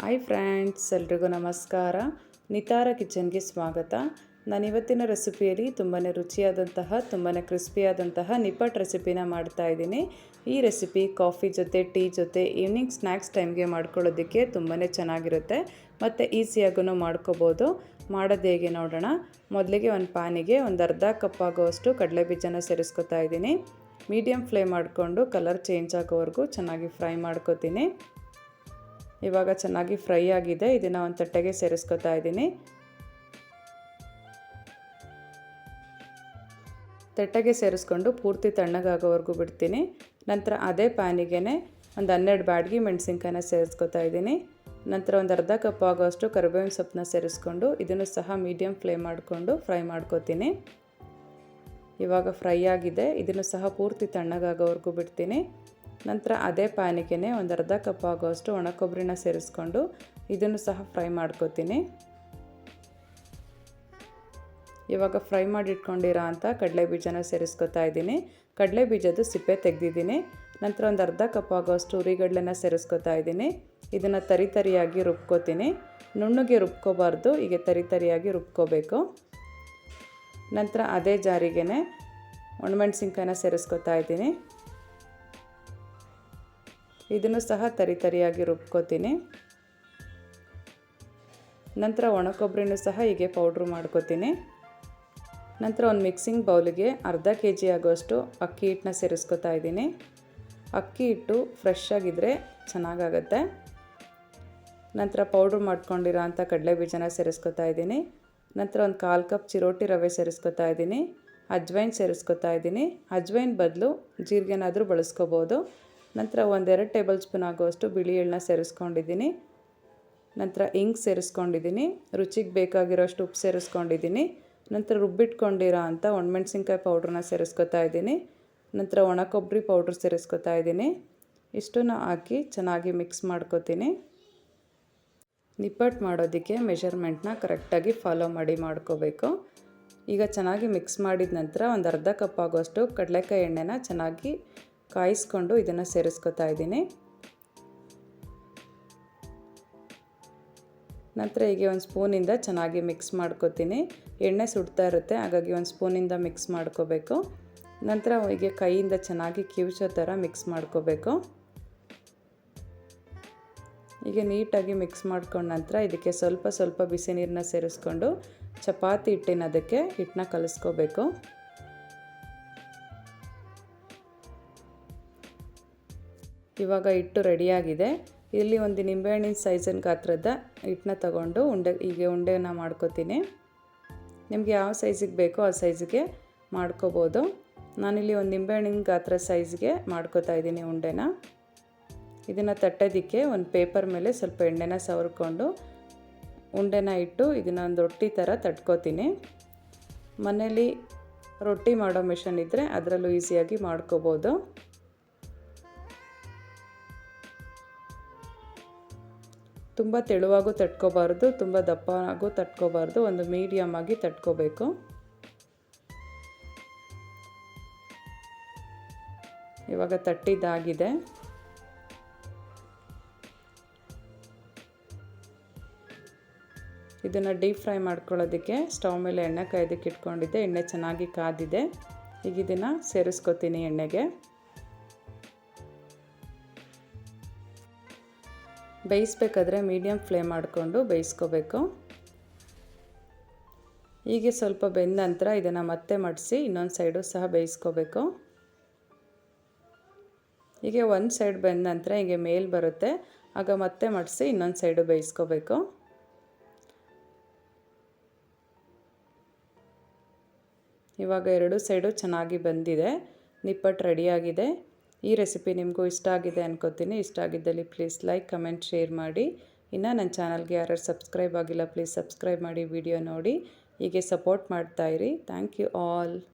Hi friends ಎಲ್ರಿಗೂ ನಮಸ್ಕಾರ. ನಿತಾರ ಕಿಚನ್ಗೆ ಸ್ವಾಗತ. ನಾನು ಇವತ್ತಿನ ರೆಸಿಪಿಯಲ್ಲಿ ತುಂಬಾ ರುಚಿಯಾದಂತಹ ತುಂಬಾ ಕ್ರಿಸ್ಪಿಯಾದಂತಹ ನಿಪ್ಪಟ್ಟು ರೆಸಿಪಿನ ಮಾಡ್ತಾ ಇದ್ದೀನಿ. ಈ ರೆಸಿಪಿ ಕಾಫಿ ಜೊತೆ, ಟೀ ಜೊತೆ ಈವ್ನಿಂಗ್ ಸ್ನ್ಯಾಕ್ಸ್ ಟೈಮ್ಗೆ ಮಾಡ್ಕೊಳ್ಳೋದಕ್ಕೆ ತುಂಬಾ ಚೆನ್ನಾಗಿರುತ್ತೆ. ಮತ್ತು ಈಸಿಯಾಗೂ ಮಾಡ್ಕೋಬೋದು. ಮಾಡೋದು ಹೇಗೆ ನೋಡೋಣ. ಮೊದಲಿಗೆ ಒಂದು ಪ್ಯಾನಿಗೆ ಒಂದು ಅರ್ಧ ಕಪ್ ಆಗೋವಷ್ಟು ಕಡಲೆ ಬೀಜನ ಸೇರಿಸ್ಕೊತಾ ಇದ್ದೀನಿ. ಮೀಡಿಯಮ್ ಫ್ಲೇಮ್ ಮಾಡಿಕೊಂಡು ಕಲರ್ ಚೇಂಜ್ ಆಗೋವರೆಗೂ ಚೆನ್ನಾಗಿ ಫ್ರೈ ಮಾಡ್ಕೋತೀನಿ. ಇವಾಗ ಚೆನ್ನಾಗಿ ಫ್ರೈ ಆಗಿದೆ. ಇದನ್ನು ಒಂದು ತಟ್ಟೆಗೆ ಸೇರಿಸ್ಕೊತಾ ಇದ್ದೀನಿ. ತಟ್ಟೆಗೆ ಸೇರಿಸ್ಕೊಂಡು ಪೂರ್ತಿ ತಣ್ಣಗಾಗೋವರೆಗೂ ಬಿಡ್ತೀನಿ. ನಂತರ ಅದೇ ಪ್ಯಾನಿಗೆ ಒಂದು ಹನ್ನೆರಡು ಬ್ಯಾಡ್ಗಿ ಮೆಣಸಿನ್ಕಾಯಿನ ಸೇರಿಸ್ಕೊತಾ ಇದ್ದೀನಿ. ನಂತರ ಒಂದು ಅರ್ಧ ಕಪ್ ಆಗೋಷ್ಟು ಕರಿಬೇವಿನ ಸೊಪ್ಪನ್ನ ಸೇರಿಸ್ಕೊಂಡು ಇದನ್ನು ಸಹ ಮೀಡಿಯಮ್ ಫ್ಲೇಮ್ ಮಾಡಿಕೊಂಡು ಫ್ರೈ ಮಾಡ್ಕೋತೀನಿ. ಇವಾಗ ಫ್ರೈ ಆಗಿದೆ. ಇದನ್ನು ಸಹ ಪೂರ್ತಿ ತಣ್ಣಗಾಗೋವರೆಗೂ ಬಿಡ್ತೀನಿ. ನಂತರ ಅದೇ ಪ್ಯಾನಿಗೆ ಒಂದು ಅರ್ಧ ಕಪ್ ಆಗೋಷ್ಟು ಒಣ ಕೊಬ್ಬರಿನ ಸೇರಿಸ್ಕೊಂಡು ಇದನ್ನು ಸಹ ಫ್ರೈ ಮಾಡ್ಕೋತೀನಿ. ಇವಾಗ ಫ್ರೈ ಮಾಡಿ ಅಂಥ ಕಡಲೆ ಬೀಜನ ಸೇರಿಸ್ಕೊತಾ ಇದ್ದೀನಿ. ಕಡಲೆ ಬೀಜದ್ದು ಸಿಪ್ಪೆ ತೆಗೆದಿದ್ದೀನಿ. ನಂತರ ಒಂದು ಅರ್ಧ ಕಪ್ ಆಗೋಷ್ಟು ಉರಿಗಡ್ಲೆನ ಸೇರಿಸ್ಕೊತಾ ಇದ್ದೀನಿ. ಇದನ್ನು ತರಿ ತರಿಯಾಗಿ ರುಬ್ಕೋತೀನಿ. ನುಣ್ಣಗೆ ರುಬ್ಕೋಬಾರ್ದು, ಹೀಗೆ ತರಿ ತರಿಯಾಗಿ ರುಬ್ಕೋಬೇಕು. ನಂತರ ಅದೇ ಜಾರಿಗೆ ಒಣಮೆಣ್ಸಿನ್ಕಾಯಿನ ಸೇರಿಸ್ಕೊತಾ ಇದ್ದೀನಿ. ಇದನ್ನು ಸಹ ತರಿ ತರಿಯಾಗಿ ರುಬ್ಕೋತೀನಿ. ನಂತರ ಒಣ ಕೊಬ್ಬರಿನೂ ಸಹ ಹೀಗೆ ಪೌಡ್ರ್ ಮಾಡ್ಕೋತೀನಿ. ನಂತರ ಒಂದು ಮಿಕ್ಸಿಂಗ್ ಬೌಲಿಗೆ ಅರ್ಧ ಕೆ ಜಿ ಆಗೋಷ್ಟು ಅಕ್ಕಿ ಹಿಟ್ಟನ್ನ ಸೇರಿಸ್ಕೊತಾ ಇದ್ದೀನಿ. ಅಕ್ಕಿ ಹಿಟ್ಟು ಫ್ರೆಶ್ ಆಗಿದ್ದರೆ ಚೆನ್ನಾಗಾಗತ್ತೆ. ನಂತರ ಪೌಡ್ರ್ ಮಾಡ್ಕೊಂಡಿರೋ ಕಡಲೆ ಬೀಜನ ಸೇರಿಸ್ಕೊತಾ ಇದ್ದೀನಿ. ನಂತರ ಒಂದು ಕಾಲು ಕಪ್ ಚಿರೋಟಿ ರವೆ ಸೇರಿಸ್ಕೊತಾ ಇದ್ದೀನಿ. ಅಜ್ವೈನ್ ಸೇರಿಸ್ಕೊತಾ ಇದ್ದೀನಿ. ಅಜ್ವೈನ್ ಬದಲು ಜೀರಿಗೆನಾದರೂ ಬಳಸ್ಕೋಬೋದು. ನಂತರ ಒಂದೆರಡು ಟೇಬಲ್ ಸ್ಪೂನ್ ಆಗುವಷ್ಟು ಬಿಳಿ ಎಳ್ಳನ್ನ ಸೇರಿಸ್ಕೊಂಡಿದ್ದೀನಿ. ನಂತರ ಇಂಕ್ ಸೇರಿಸ್ಕೊಂಡಿದ್ದೀನಿ. ರುಚಿಗೆ ಬೇಕಾಗಿರೋಷ್ಟು ಉಪ್ಪು ಸೇರಿಸ್ಕೊಂಡಿದ್ದೀನಿ. ನಂತರ ರುಬ್ಬಿಟ್ಕೊಂಡಿರೋ ಅಂಥ ಒಣಮೆಣ್ಸಿನ್ಕಾಯಿ ಪೌಡ್ರನ್ನ ಸೇರಿಸ್ಕೊತಾ ಇದ್ದೀನಿ. ನಂತರ ಒಣ ಕೊಬ್ಬರಿ ಪೌಡ್ರ್ ಸೇರಿಸ್ಕೊತಾ ಇದ್ದೀನಿ. ಇಷ್ಟನ್ನು ಹಾಕಿ ಚೆನ್ನಾಗಿ ಮಿಕ್ಸ್ ಮಾಡ್ಕೋತೀನಿ. ನಿಪ್ಪಟ್ಟು ಮಾಡೋದಕ್ಕೆ ಮೆಷರ್ಮೆಂಟ್ನ ಕರೆಕ್ಟಾಗಿ ಫಾಲೋ ಮಾಡಿ ಮಾಡ್ಕೋಬೇಕು. ಈಗ ಚೆನ್ನಾಗಿ ಮಿಕ್ಸ್ ಮಾಡಿದ ನಂತರ ಒಂದು ಅರ್ಧ ಕಪ್ ಆಗೋಷ್ಟು ಕಡಲೆಕಾಯಿ ಎಣ್ಣೆನ ಚೆನ್ನಾಗಿ ಕಾಯಿಸ್ಕೊಂಡು ಇದನ್ನು ಸೇರಿಸ್ಕೊತಾ ಇದ್ದೀನಿ. ನಂತರ ಹೀಗೆ ಒಂದು ಸ್ಪೂನಿಂದ ಚೆನ್ನಾಗಿ ಮಿಕ್ಸ್ ಮಾಡ್ಕೋತೀನಿ. ಎಣ್ಣೆ ಸುಡ್ತಾ ಇರುತ್ತೆ, ಹಾಗಾಗಿ ಒಂದು ಸ್ಪೂನಿಂದ ಮಿಕ್ಸ್ ಮಾಡ್ಕೋಬೇಕು. ನಂತರ ಹೀಗೆ ಕೈಯಿಂದ ಚೆನ್ನಾಗಿ ಕಿವುಚೋ ಥರ ಮಿಕ್ಸ್ ಮಾಡ್ಕೋಬೇಕು. ಹೀಗೆ ನೀಟಾಗಿ ಮಿಕ್ಸ್ ಮಾಡ್ಕೊಂಡ ನಂತರ ಇದಕ್ಕೆ ಸ್ವಲ್ಪ ಸ್ವಲ್ಪ ಬಿಸಿ ನೀರನ್ನ ಸೇರಿಸ್ಕೊಂಡು ಚಪಾತಿ ಹಿಟ್ಟಿನ ಅದಕ್ಕೆ ಹಿಟ್ಟನ್ನ ಕಲಿಸ್ಕೋಬೇಕು. ಇವಾಗ ಹಿಟ್ಟು ರೆಡಿಯಾಗಿದೆ. ಇಲ್ಲಿ ಒಂದು ನಿಂಬೆಹಣ್ಣಿನ ಸೈಜಿನ ಗಾತ್ರದ ಹಿಟ್ಟನ್ನ ತಗೊಂಡು ಉಂಡೆ, ಹೀಗೆ ಉಂಡೆನ ಮಾಡ್ಕೋತೀನಿ. ನಿಮಗೆ ಯಾವ ಸೈಜಿಗೆ ಬೇಕೋ ಆ ಸೈಜಿಗೆ ಮಾಡ್ಕೋಬೋದು. ನಾನಿಲ್ಲಿ ಒಂದು ನಿಂಬೆಹಣ್ಣಿನ ಗಾತ್ರ ಸೈಜ್ಗೆ ಮಾಡ್ಕೋತಾ ಇದ್ದೀನಿ ಉಂಡೆನ. ಇದನ್ನು ತಟ್ಟೋದಕ್ಕೆ ಒಂದು ಪೇಪರ್ ಮೇಲೆ ಸ್ವಲ್ಪ ಎಣ್ಣೆನ ಸವರ್ಕೊಂಡು ಉಂಡೆನ ಇಟ್ಟು ಇದನ್ನು ಒಂದು ರೊಟ್ಟಿ ಥರ ತಟ್ಕೋತೀನಿ. ಮನೇಲಿ ರೊಟ್ಟಿ ಮಾಡೋ ಮಿಷನ್ ಇದ್ದರೆ ಅದರಲ್ಲೂ ಈಸಿಯಾಗಿ ಮಾಡ್ಕೋಬೋದು. ತುಂಬ ತೆಳುವಾಗೂ ತಟ್ಕೋಬಾರ್ದು, ತುಂಬ ದಪ್ಪವಾಗೂ ತಟ್ಕೋಬಾರ್ದು, ಒಂದು ಮೀಡಿಯಮ್ ಆಗಿ ತಟ್ಕೋಬೇಕು. ಇವಾಗ ತಟ್ಟಿದ್ದಾಗಿದೆ. ಇದನ್ನು ಡೀಪ್ ಫ್ರೈ ಮಾಡ್ಕೊಳ್ಳೋದಕ್ಕೆ ಸ್ಟವ್ ಮೇಲೆ ಎಣ್ಣೆ ಕಾಯ್ದಕ್ಕೆ ಇಟ್ಕೊಂಡಿದ್ದೆ, ಎಣ್ಣೆ ಚೆನ್ನಾಗಿ ಕಾದಿದೆ. ಈಗ ಇದನ್ನು ಸೇರಿಸ್ಕೊತೀನಿ ಎಣ್ಣೆಗೆ. ಬೇಯಿಸ್ಬೇಕಾದ್ರೆ ಮೀಡಿಯಮ್ ಫ್ಲೇಮ್ ಮಾಡಿಕೊಂಡು ಬೇಯಿಸ್ಕೋಬೇಕು. ಹೀಗೆ ಸ್ವಲ್ಪ ಬೆಂದ ನಂತರ ಇದನ್ನು ಮತ್ತೆ ಮಡಿಸಿ ಇನ್ನೊಂದು ಸೈಡು ಸಹ ಬೇಯಿಸ್ಕೋಬೇಕು. ಹೀಗೆ ಒಂದು ಸೈಡ್ ಬೆಂದ ನಂತರ ಹೀಗೆ ಮೇಲ್ ಬರುತ್ತೆ. ಆಗ ಮತ್ತೆ ಮಡಿಸಿ ಇನ್ನೊಂದು ಸೈಡು ಬೇಯಿಸ್ಕೋಬೇಕು. ಇವಾಗ ಎರಡು ಸೈಡು ಚೆನ್ನಾಗಿ ಬಂದಿದೆ. ನಿಪ್ಪಟ್ಟು ರೆಡಿಯಾಗಿದೆ ಈ ರೆಸಿಪಿ ನಿಮಗೂ ಇಷ್ಟ ಆಗಿದೆ ಅನ್ಕೋತೀನಿ. ಇಷ್ಟ ಆಗಿದ್ದಲ್ಲಿ ಪ್ಲೀಸ್ ಲೈಕ್, ಕಮೆಂಟ್, ಶೇರ್ ಮಾಡಿ. ಇನ್ನು ನನ್ನ ಚಾನಲ್ಗೆ ಯಾರು ಸಬ್ಸ್ಕ್ರೈಬ್ ಆಗಿಲ್ಲ, ಪ್ಲೀಸ್ ಸಬ್ಸ್ಕ್ರೈಬ್ ಮಾಡಿ ವಿಡಿಯೋ ನೋಡಿ. ಹೀಗೆ ಸಪೋರ್ಟ್ ಮಾಡ್ತಾಯಿರಿ ಥ್ಯಾಂಕ್ ಯು ಆಲ್.